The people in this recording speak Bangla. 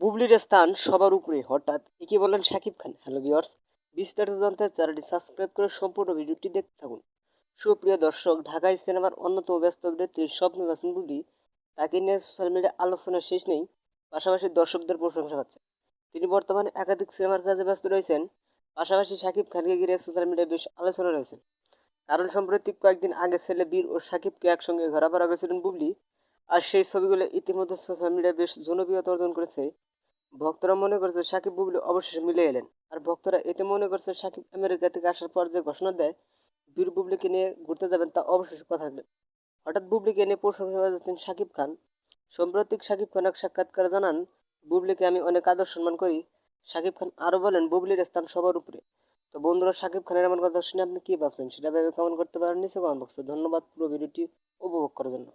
বুবলির স্থান সবার উপরে হঠাৎ। একে বললেন শাকিব খান? হ্যালো ভিওর্স বিস্তারিত জানতে চ্যানেলটি সাবস্ক্রাইব করে সম্পূর্ণ ভিডিওটি দেখতে থাকুন। সুপ্রিয় দর্শক, ঢাকায় সিনেমার অন্যতম ব্যস্ত অভিনেত্রী স্বপ্ন হাসান বুবলি, তাকে নিয়ে সোশ্যাল মিডিয়ায় আলোচনার শেষ নেই, পাশাপাশি দর্শকদের প্রশংসা পাচ্ছে তিনি বর্তমানে একাধিক সিনেমার কাজে ব্যস্ত রয়েছেন, পাশাপাশি শাকিব খানকে ঘিরে সোশ্যাল মিডিয়ায় বেশ আলোচনা রয়েছে। কারণ সম্প্রতি কয়েকদিন আগে ছেলে বীর ও শাকিবকে একসঙ্গে ঘোরাফেরা করেছিলেন বুবলি আর সেই ছবিগুলো ইতিমধ্যে সোশ্যাল মিডিয়ায় বেশ জনপ্রিয়তা অর্জন করেছে। ভক্তরা মনে করছে সাকিব বুবলি অবশেষে মিলে এলেন। আর ভক্তরা এতে মনে করছে সাকিব আমেরিকা থেকে আসার পর যে ঘোষণা দেয়, বীর বুবলিকে নিয়ে ঘুরতে যাবেন তা অবশেষে কথা হঠাৎ বুবলিকে নিয়ে প্রশংসা যাচ্ছেন সাকিব খান। সাম্প্রতিক সাকিব খান এক সাক্ষাৎকারে জানান, বুবলিকে আমি অনেক আদর সম্মান করি। সাকিব খান আরও বলেন, বুবলির স্থান সবার উপরে। তো বন্ধুরা, সাকিব খানের এমন কথা শুনে আপনি কী ভাবছেন? সেটা ভেবে কমেন্ট করতে পারেন নিচে কমেন্ট বক্সে ধন্যবাদ পুরো ভিডিওটি উপভোগ করার জন্য।